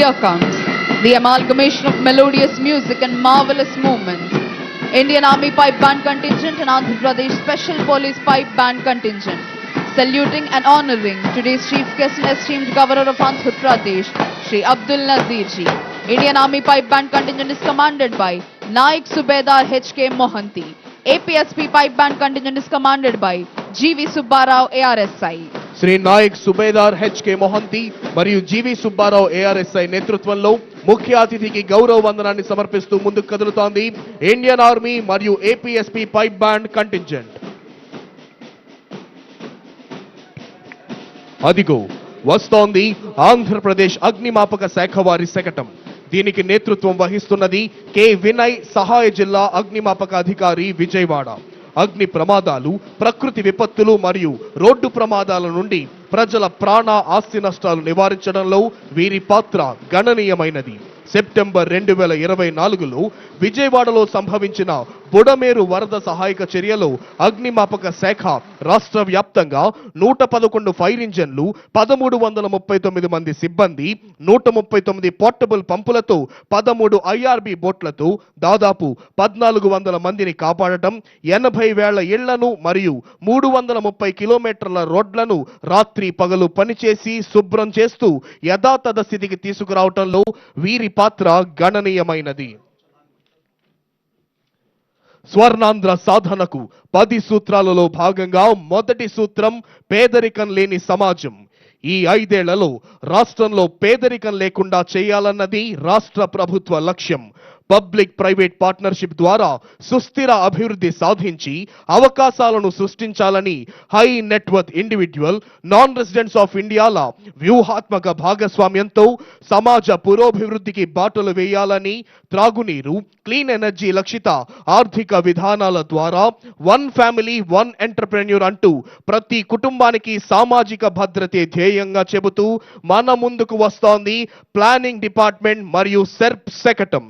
comes the amalgamation of melodious music and marvelous movements. Indian Army Pipe Band Contingent and Andhra Pradesh Special Police Pipe Band Contingent. Saluting and honoring today's chief guest and esteemed governor of Andhra Pradesh, Shri Abdul Nazir ji. Indian Army Pipe Band Contingent is commanded by Naik Subedar H.K. Mohanty. APSP Pipe Band Contingent is commanded by G.V. Subbarao ARSI. Shri Naik Subedar H K Mohanty మరియు G V Subbarao ARSI నేతృత్వంలో ముఖ్య అతిథికి గౌరవ వందనాన్ని సమర్పిస్తూ ముందుకు కదులుతోంది Indian army మరియు APSP pipe band contingent. అదిగో వస్తోంది ఆంధ్రప్రదేశ్ అగ్నిమాపక శాఖ వారి శకటం. దీనికి నేతృత్వం వహిస్తున్నది కె వినయ్ సహాయ జిల్లా అగ్నిమాపక అధికారి విజయవాడ. అగ్ని ప్రమాదాలు ప్రకృతి విపత్తులు మరియు రోడ్డు ప్రమాదాల నుండి ప్రజల ప్రాణ ఆస్తి నష్టాలు నివారించడంలో వీరి పాత్ర గణనీయమైనది. సెప్టెంబర్ రెండు వేల ఇరవై నాలుగులో విజయవాడలో సంభవించిన బుడమేరు వరద సహాయక చర్యలో అగ్నిమాపక శాఖ రాష్ట్ర వ్యాప్తంగా నూట పదకొండు ఫైర్ ఇంజన్లు పదమూడు వందల ముప్పై తొమ్మిది మంది సిబ్బంది నూట ముప్పై తొమ్మిది పోర్టబుల్ పంపులతో పదమూడు ఐఆర్బి బోట్లతో దాదాపు పద్నాలుగు వందల మందిని కాపాడటం ఎనభై వేల ఇళ్ళను మరియు మూడు వందల ముప్పై కిలోమీటర్ల రోడ్లను రాత్రి పగలు పనిచేసి శుభ్రం చేస్తూ యథాతథ స్థితికి తీసుకురావటంలో వీరి పాత్ర గణనీయమైనది. స్వర్ణాంధ్ర సాధనకు పది సూత్రాలలో భాగంగా మొదటి సూత్రం పేదరికం లేని సమాజం. ఈ ఐదేళ్ళలో రాష్ట్రంలో పేదరికం లేకుండా చేయాలన్నది రాష్ట్ర ప్రభుత్వ లక్ష్యం. పబ్లిక్ ప్రైవేట్ పార్ట్నర్షిప్ ద్వారా సుస్థిర అభివృద్ధి సాధించి అవకాశాలను సృష్టించాలని high net worth individual non residents of ఇండియాల వ్యూహాత్మక భాగస్వామ్యంతో సమాజ పురోభివృద్ధికి బాటలు వేయాలని త్రాగునీరు క్లీన్ ఎనర్జీ లక్షిత ఆర్థిక విధానాల ద్వారా వన్ ఫ్యామిలీ వన్ ఎంటర్ప్రెన్యూర్ అంటూ ప్రతి కుటుంబానికి సామాజిక భద్రతే ధ్యేయంగా చెబుతూ మన ముందుకు వస్తోంది ప్లానింగ్ డిపార్ట్మెంట్ మరియు సెర్ప్ శకటం.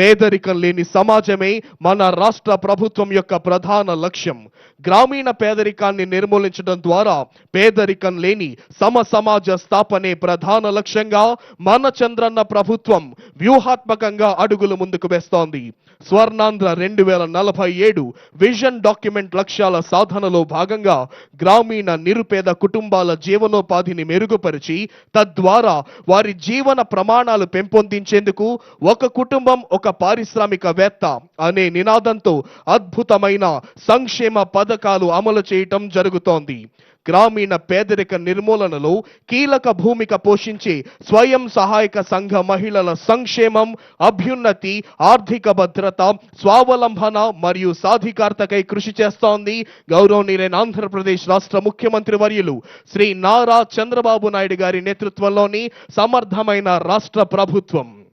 పేదరికం లేని సమాజమే మన రాష్ట్ర ప్రభుత్వం యొక్క ప్రధాన లక్ష్యం. గ్రామీణ పేదరికాన్ని నిర్మూలించడం ద్వారా పేదరికం లేని సమ సమాజ స్థాపనే ప్రధాన లక్ష్యంగా మన చంద్రన్న ప్రభుత్వం వ్యూహాత్మకంగా అడుగులు ముందుకు వేస్తోంది. స్వర్ణాంధ్ర రెండు వేల నలభై ఏడు విజన్ డాక్యుమెంట్ లక్ష్యాల సాధనలో భాగంగా గ్రామీణ నిరుపేద కుటుంబాల జీవనోపాధిని మెరుగుపరిచి తద్వారా వారి జీవన ప్రమాణాలు పెంపొందించేందుకు ఒక కుటుంబం ఒక పారిశ్రామికవేత్త అనే నినాదంతో అద్భుతమైన సంక్షేమ పథకాలు అమలు చేయటం జరుగుతోంది. గ్రామీణ పేదరిక నిర్మూలనలో కీలక భూమిక పోషించే స్వయం సహాయక సంఘ మహిళల సంక్షేమం అభ్యున్నతి ఆర్థిక భద్రత స్వావలంబన మరియు సాధికారతకై కృషి చేస్తోంది. గౌరవనీయులైన ఆంధ్రప్రదేశ్ రాష్ట్ర ముఖ్యమంత్రి వర్యులు శ్రీ నారా చంద్రబాబు నాయుడు గారి నేతృత్వంలోని సమర్థమైన రాష్ట్ర ప్రభుత్వం.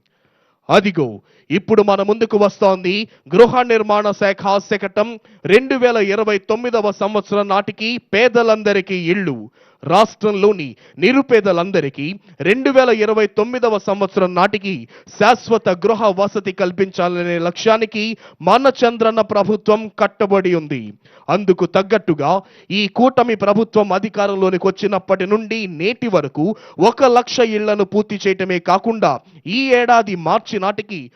అదిగో ఇప్పుడు మన ముందుకు వస్తోంది గృహ నిర్మాణ శాఖ శకటం రెండు వేల ఇరవై తొమ్మిదవ సంవత్సరం నాటికి పేదలందరికీ ఇళ్ళు. రాష్ట్రంలోని నిరుపేదలందరికీ రెండు వేల ఇరవై తొమ్మిదవ సంవత్సరం నాటికి శాశ్వత గృహ వసతి కల్పించాలనే లక్ష్యానికి మానచంద్రన్న ప్రభుత్వం కట్టబడి ఉంది. అందుకు తగ్గట్టుగా ఈ కూటమి ప్రభుత్వం అధికారంలోనికి వచ్చినప్పటి నుండి నేటి వరకు ఒక లక్ష ఇళ్ళను పూర్తి చేయటమే కాకుండా ఈ ఏడాది మార్చి నాటికి